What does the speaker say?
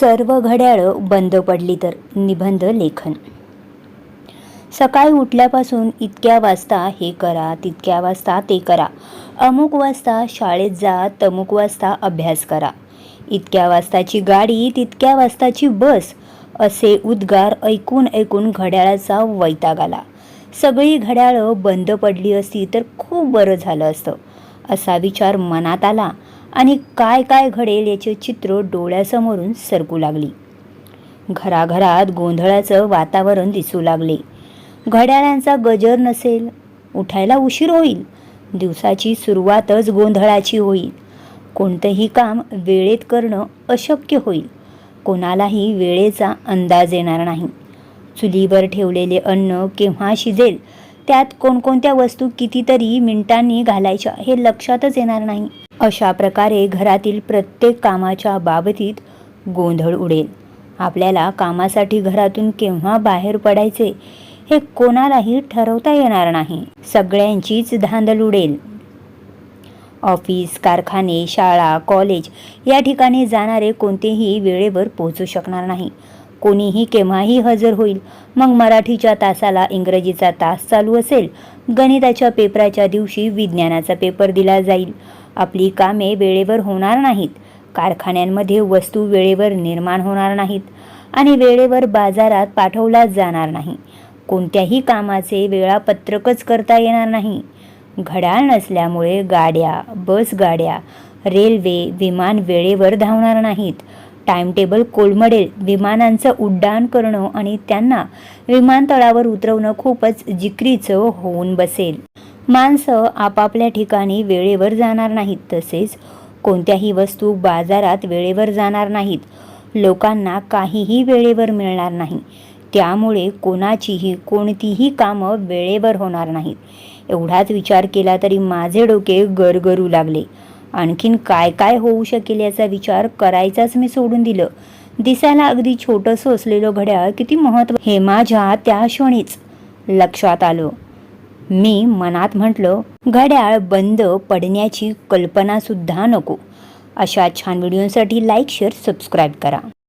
सर्व घड्याळं बंद पडली तर निबंध लेखन. सकाळी उठल्यापासून इतक्या वाजता हे करा तितक्या वाजता ते करा. अमुक वाजता शाळेत जा तमुक वाजता अभ्यास करा. इतक्या वाजताची गाडी तितक्या वाजताची बस असे उद्गार ऐकून ऐकून घड्याळाचा वैताग आला. सगळी घड्याळं बंद पडली असती तर खूप बरं झालं असतं असा विचार मनात आला. आणि काय काय घडेल याचे चित्र डोळ्यासमोरून सरकू लागली. घराघरात गोंधळाचं वातावरण दिसू लागले. घड्याळांचा गजर नसेल. उठायला उशीर होईल. दिवसाची सुरुवातच गोंधळाची होईल. कोणतंही काम वेळेत करणं अशक्य होईल. कोणालाही वेळेचा अंदाज येणार नाही. चुलीवर ठेवलेले अन्न केव्हा शिजेल? त्यात कोणकोणत्या वस्तू कितीतरी मिनिटांनी घालायच्या हे लक्षातच येणार नाही. अशा प्रकारे घरातील प्रत्येक कामाच्या बाबतीत गोंधळ उडेल. आपल्याला कामासाठी घरातून केव्हा बाहेर पडायचे हे कोणालाही ठरवता येणार नाही. सगळ्यांचीच धांदल उडेल. ऑफिस कारखाने शाळा कॉलेज या ठिकाणी जाणारे कोणतेही वेळेवर पोहोचू शकणार नाही. कोणीही केव्हाही हजर होईल. मग मराठीच्या तासाला इंग्रजीचा तास चालू असेल. गणिताच्या पेपराच्या दिवशी विज्ञानाचा पेपर दिला जाईल. आपली कामे वेळेवर होणार नाहीत. कारखान्यांमध्ये वस्तू वेळेवर निर्माण होणार नाहीत आणि वेळेवर बाजारात पाठवला जाणार नाही. कोणत्याही कामाचे वेळापत्रकच करता येणार नाही. घड्याळ नसल्यामुळे गाड्या बसगाड्या रेल्वे विमान वेळेवर धावणार नाहीत. टाइमटेबल कोलमडेल विमानांचं उड्डाण करणं आणि त्यांना विमानतळावर उतरवणं खूपच जिकरीचं होऊन बसेल. माणसं आपापल्या ठिकाणी वेळेवर जाणार नाहीत तसेच कोणत्याही वस्तू बाजारात वेळेवर जाणार नाहीत. लोकांना काहीही वेळेवर मिळणार नाही. त्यामुळे कोणाचीही कोणतीही कामं वेळेवर होणार नाहीत. एवढाच विचार केला तरी माझे डोके गरगरू लागले. आणखीन काय काय होऊ शकेल याचा विचार करायचाच मी सोडून दिलं. दिसायला अगदी छोटंसं असलेलं घड्याळ किती महत्त्व हे माझ्या त्या क्षणीच लक्षात आलं. मी मनात म्हटलं घड्याळ बंद पडण्याची कल्पनासुद्धा नको. अशा छान व्हिडिओसाठी लाईक शेअर सबस्क्राईब करा.